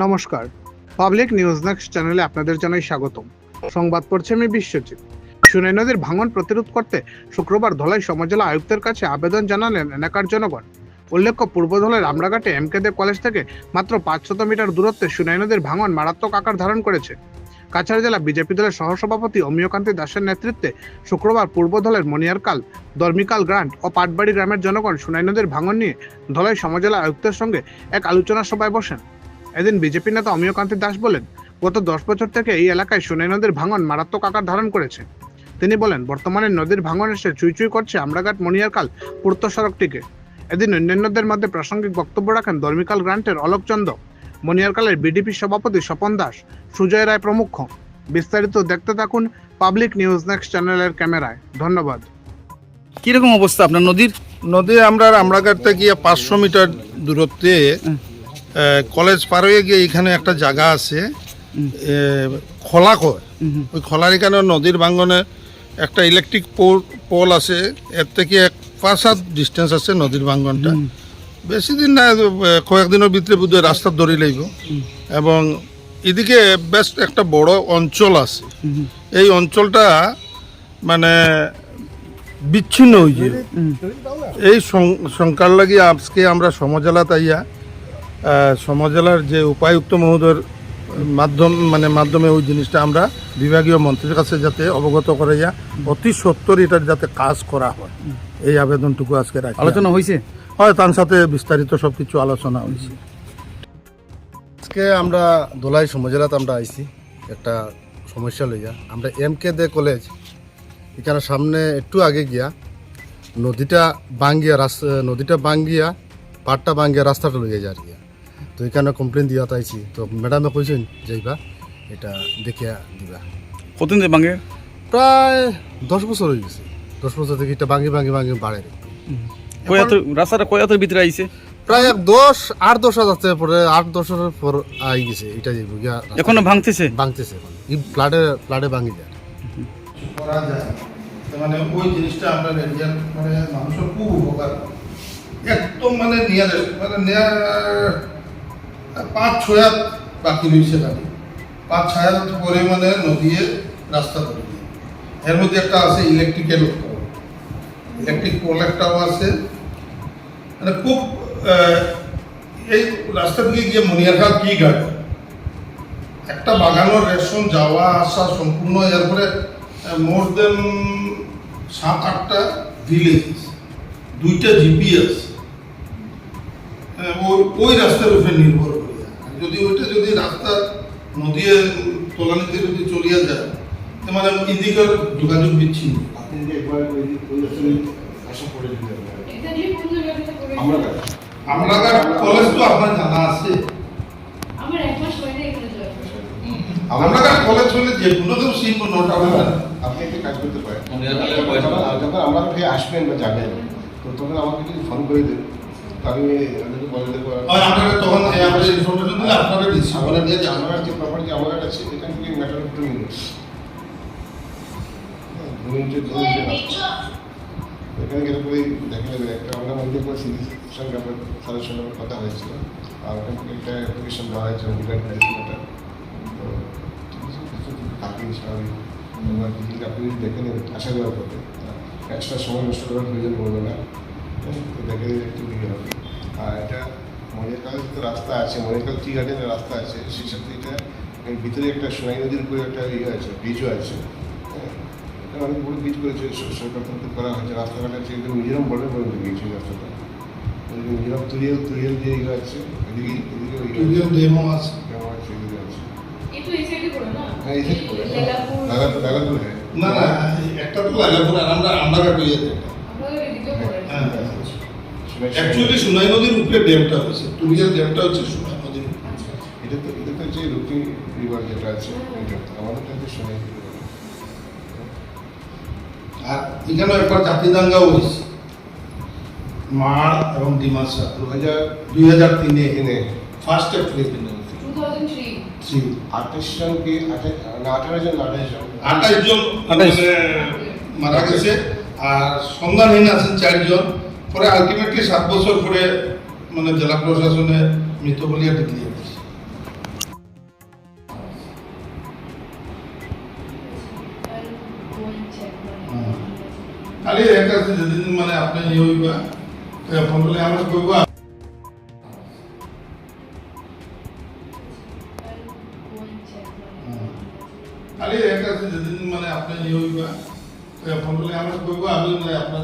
নমস্কার। Public news next চ্যানেলে আপনাদের জানাই স্বাগতম। সংবাদ পড়ছে আমি বিশ্বজিৎ। সুনাই নদীর ভাঙন প্রতিরোধ করতে শুক্রবার ধলাই সমজেলা আয়ুক্তের কাছে আবেদন জানালেন এলাকার জনগণ। উল্লেখ্য, পূর্ব ধলের আমরাঘাটে এমকে দেব কলেজ থেকে মাত্র পাঁচশত মিটার দূরত্বে সুনাই নদীর ভাঙন মারাত্মক আকার ধারণ করেছে। কাছাড় জেলা বিজেপি দলের সহসভাপতি অমিয়কান্তি দাসের নেতৃত্বে শুক্রবার পূর্ব ধলের মনিয়ারকাল দর্মিকাল গ্রান্ট ও পাটবাড়ি গ্রামের জনগণ সুনাই নদীর ভাঙন নিয়ে ধলাই সমজেলা আয়ুক্তের সঙ্গে এক আলোচনা সভায় বসেন। এদিন বিজেপি নেতা অমিয়কান্তি দাস বলেন গত দশ বছর থেকে এই এলাকায় সোনাই নদীর ভাঙন মারাত্মক আকার ধারণ করেছে। তিনি বলেন বর্তমানে নদীর ভাঙন এসে চুই চুই করছে আমরাঘাট মনিয়ারকাল পূর্ত সড়কটিকে। এদিন অন্যান্যদের মধ্যে প্রাসঙ্গিক বক্তব্য রাখেন ধর্মিকাল গ্রান্টের অলোকচন্দ। মনিয়ারকালের বিডিপি সভাপতি স্বপন দাস সুজয় রায় প্রমুখ। বিস্তারিত দেখতে থাকুন পাবলিক নিউজ নেক্সট চ্যানেলের ক্যামেরায়। ধন্যবাদ। কীরকম অবস্থা আপনার নদীর? নদী আমরা আমরাঘাট থেকে পাঁচশো মিটার দূরত্বে কলেজ পার হয়ে গিয়ে এখানে একটা জায়গা আছে। খোলা কয় ওই খোলার এখানে নদীর ভাঙ্গনে একটা ইলেকট্রিক পোল পোল আছে। এর থেকে এক পাঁচ সাত ডিস্টেন্স আছে নদীর ভাঙ্গনটা বেশি দিন না কয়েকদিনের ভিতরে বোধহয় রাস্তা ধরে লাগব এবং এদিকে বেশ একটা বড় অঞ্চল আছে। এই অঞ্চলটা মানে বিচ্ছিন্ন হয়ে যায় এই সংখ্যার লাগি আজকে আমরা সমজেলা তাইয়া সমজেলার যে উপায়ুক্ত মহোদয়ের মাধ্যম মানে মাধ্যমে ওই জিনিসটা আমরা বিভাগীয় মন্ত্রীর কাছে যাতে অবগত করে যা অতি সত্তর এটার যাতে কাজ করা হয়। এই আবেদনটুকু আজকে রাখি আলোচনা হয়েছে হয় তার সাথে বিস্তারিত সব কিছু আলোচনা হয়েছে আজকে আমরা দোলাই সমজেলাতে আমরা আইছি একটা সমস্যা লইয়া। আমরা এম কে দে কলেজ এখানে সামনে একটু আগে গিয়া নদীটা বাঙ্গিয়া রাস্তা নদীটা বাঙ্গিয়া পাটটা বাঙ্গিয়া রাস্তাটা লইয়া যায় আর গিয়া তো এখানে কমপ্লেন দিয়া তাইছি। তো ম্যাডামে কইছেন যাইবা এটা দেখিয়া দিবা। কতদিন ধরে ভাঙে? প্রায় দশ বছর হয়ে গেছে। দশ বছর থেকে এটা বাঙ্গি বাঙ্গি বাঙ্গি বাড়ে। কয়াত রাস্তাটা কয়াতের ভিতরে আইছে? প্রায় এক দশ আট দশ হাজার পরে আট দশের পর আই গেছে এটা যাইব গিয়া এখনও ভাঙতেছে? ভাঙতেছে এখন। এই ফ্লাডে ফ্লাডে ভাঙি যায়। করা যায়। মানে ওই জিনিসটা আমরা মানে মানুষের খুব উপকার। একদম মানে নিয়ে মানে নেয়া পাঁচ ছয় হাত বাকি রয়েছে গাড়ি পাঁচ ছয় হাত পরে মানে নদীয়ে রাস্তা দিয়ে। এর মধ্যে একটা আছে ইলেকট্রিকের ইলেকট্রিক্যাল ইলেকট্রিক পোল একটাও আছে। মানে খুব এই রাস্তা থেকে গিয়ে মনিয়ারঘাট কি গাড়ি? একটা বাগানোর রেশন যাওয়া আসা সম্পূর্ণ এরপরে মোর দেন সাত আটটা ভিলেজ দুইটা জিপিএস ওই রাস্তার উপরে নির্ভর করি আর যদি ওইটা যদি রাস্তা নদী তলানিতে যদি চলিয়া যায় মানে এদিকের যোগাযোগ বিচ্ছিন্ন। জায়গাটা করে আমরা কলেজ তো আপনার জানা আছে। আমার এক মাস হয়নি এখানে জয়েন আমরা কলেজ হলে যে কোনো কেউ সিম নোট আমরা আপনি একটা কাজ করতে পারেন। যখন আসবেন বা যাবেন তো তখন আমাকে যদি ফোন করে তো আমি আর আপনারা তখন আমাদের ইনফরমেশন দিলে আপনারা যে প্রপার্টি আমার আছে এখান থেকে ম্যাটার অফ টু মিনিটস দু মিনিটের দু মিনিটের রাস্তা এখানে গেলে পরে দেখা যাবে একটা আমরা মধ্যে করে সিরিজ সঙ্গে আপনার স্যারের সঙ্গে কথা হয়েছিল। আর ওখান থেকে একটা অ্যাপ্লিকেশন দেওয়া হয়েছে রিগার্ড ম্যাটা তো বাকি স্বাভাবিক। আপনি যদি দেখেন আসা যাওয়ার পথে এক্সট্রা সময় নষ্ট করার প্রয়োজন পড়বে না। হ্যাঁ, তো দেখে একটু ইয়ে হবে আর এটা মনিরকালের তো রাস্তা আছে মনিরকাল টি গার্ডেনের রাস্তা আছে সাথে এটা ভিতরে একটা সোনাই নদীর উপরে একটা ইয়ে আছে ব্রিজও আছে হ্যাঁ অনেক বড় ব্রিজ করেছে সরকার তরফ করা হয়েছে রাস্তাঘাট আছে একদম মিজোরাম বর্ডার পর্যন্ত গিয়েছে রাস্তাটা যে মিজোরাম তুরিয়াল তুরিয়াল যে ইয়ে আছে এদিকে এদিকে ডেমো আছে ডেমো আছে এদিকে আছে একটু করে হ্যাঁ এই করে হ্যাঁ না না একটা তো লাগাবো না আমরা আমরা এদিকে করে হ্যাঁ সোনাই- অ্যাকচুয়ালি সোনাই নদীর উপরে ড্যামটা হয়েছে। টুরিয়াল ড্যামটা হচ্ছে সোনাই নদীর উপরে। এটা তো এটা তো যে রুটি রিভার যেটা আছে আমাদের কাছে সোনাই। আর এখানে একবার জাতিদাঙ্গাও হয়েছে। মার এবং ডিমাসা দু হাজার দুই হাজার তিনে। এনে ফার্স্ট এপ্রিল থাউজেন্ড থ্রি আঠাশ জন আঠাশ জন। আঠাশ। জন মানে মারা গেছে। আর সন্ধানহীন আছেন চারজন। পরে আলটিমেটলি সাত বছর পরে মানে জেলা প্রশাসনে মৃত বলিয়া ডিগ্রি খালি এক আছে, যেদিন মানে আপনি ইয়ে হইবা ফোন করলে আমরা কইবা খালি এক আছে, যেদিন মানে আপনি ইয়ে হইবা ফোন করলে আমরা কইবা আমি মানে আপনার